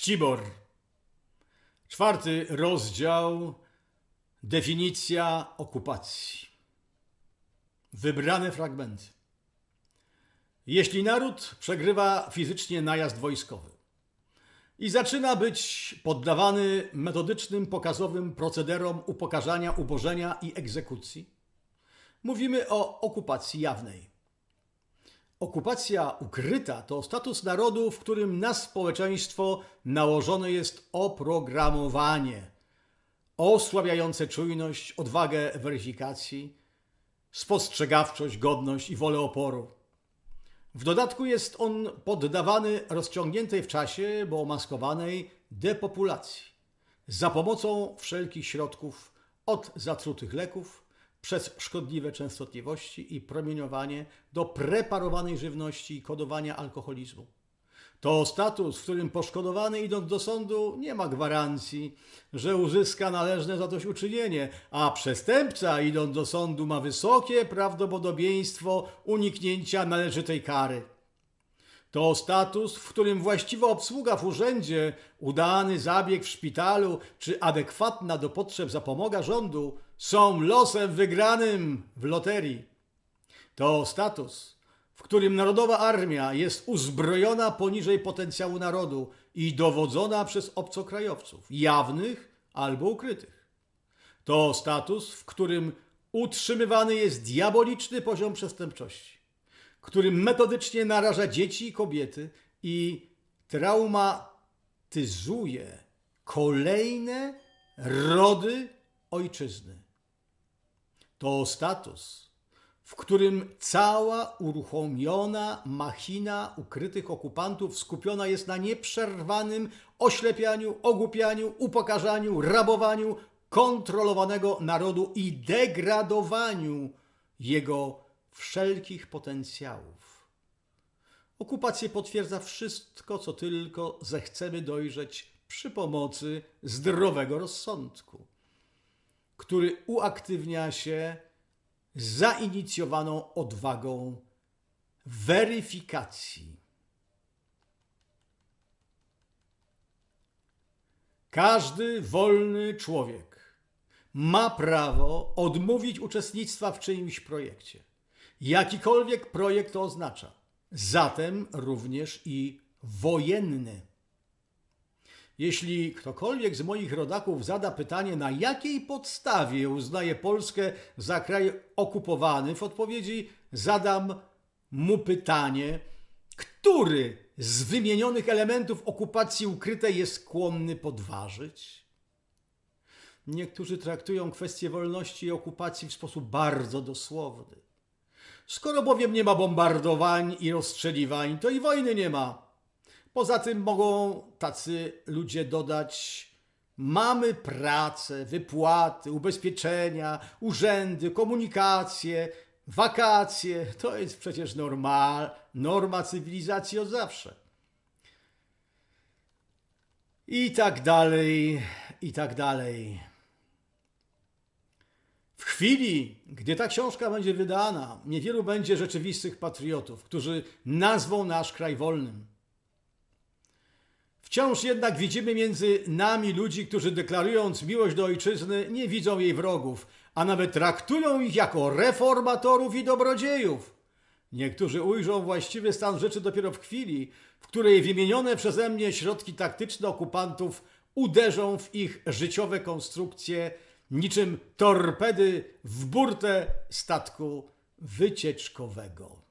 Czcibor. Czwarty rozdział. Definicja okupacji. Wybrane fragmenty. Jeśli naród przegrywa fizycznie najazd wojskowy i zaczyna być poddawany metodycznym, pokazowym procederom upokarzania, ubożenia i egzekucji, mówimy o okupacji jawnej. Okupacja ukryta to status narodu, w którym na społeczeństwo nałożone jest oprogramowanie osłabiające czujność, odwagę weryfikacji, spostrzegawczość, godność i wolę oporu. W dodatku jest on poddawany rozciągniętej w czasie, bo omaskowanej depopulacji za pomocą wszelkich środków od zatrutych leków przez szkodliwe częstotliwości i promieniowanie do preparowanej żywności i kodowania alkoholizmu. To status, w którym poszkodowany idąc do sądu nie ma gwarancji, że uzyska należne zadośćuczynienie, a przestępca idąc do sądu ma wysokie prawdopodobieństwo uniknięcia należytej kary. To status, w którym właściwa obsługa w urzędzie, udany zabieg w szpitalu czy adekwatna do potrzeb zapomoga rządu są losem wygranym w loterii. To status, w którym narodowa armia jest uzbrojona poniżej potencjału narodu i dowodzona przez obcokrajowców, jawnych albo ukrytych. To status, w którym utrzymywany jest diaboliczny poziom przestępczości, którym metodycznie naraża dzieci i kobiety i traumatyzuje kolejne rody ojczyzny. To status, w którym cała uruchomiona machina ukrytych okupantów skupiona jest na nieprzerwanym oślepianiu, ogłupianiu, upokarzaniu, rabowaniu kontrolowanego narodu i degradowaniu jego wszelkich potencjałów. Okupację potwierdza wszystko, co tylko zechcemy dojrzeć przy pomocy zdrowego rozsądku, który uaktywnia się zainicjowaną odwagą weryfikacji. Każdy wolny człowiek ma prawo odmówić uczestnictwa w czyimś projekcie. Jakikolwiek projekt to oznacza. Zatem również i wojenny. Jeśli ktokolwiek z moich rodaków zada pytanie, na jakiej podstawie uznaje Polskę za kraj okupowany, w odpowiedzi zadam mu pytanie, który z wymienionych elementów okupacji ukrytej jest skłonny podważyć? Niektórzy traktują kwestię wolności i okupacji w sposób bardzo dosłowny. Skoro bowiem nie ma bombardowań i rozstrzeliwań, to i wojny nie ma. Poza tym mogą tacy ludzie dodać: Mamy pracę, wypłaty, ubezpieczenia, urzędy, komunikację, wakacje. To jest przecież normal, norma cywilizacji od zawsze. I tak dalej, i tak dalej. Chwili, gdy ta książka będzie wydana, niewielu będzie rzeczywistych patriotów, którzy nazwą nasz kraj wolnym. Wciąż jednak widzimy między nami ludzi, którzy deklarując miłość do ojczyzny, nie widzą jej wrogów, a nawet traktują ich jako reformatorów i dobrodziejów. Niektórzy ujrzą właściwy stan rzeczy dopiero w chwili, w której wymienione przeze mnie środki taktyczne okupantów uderzą w ich życiowe konstrukcje niczym torpedy w burtę statku wycieczkowego.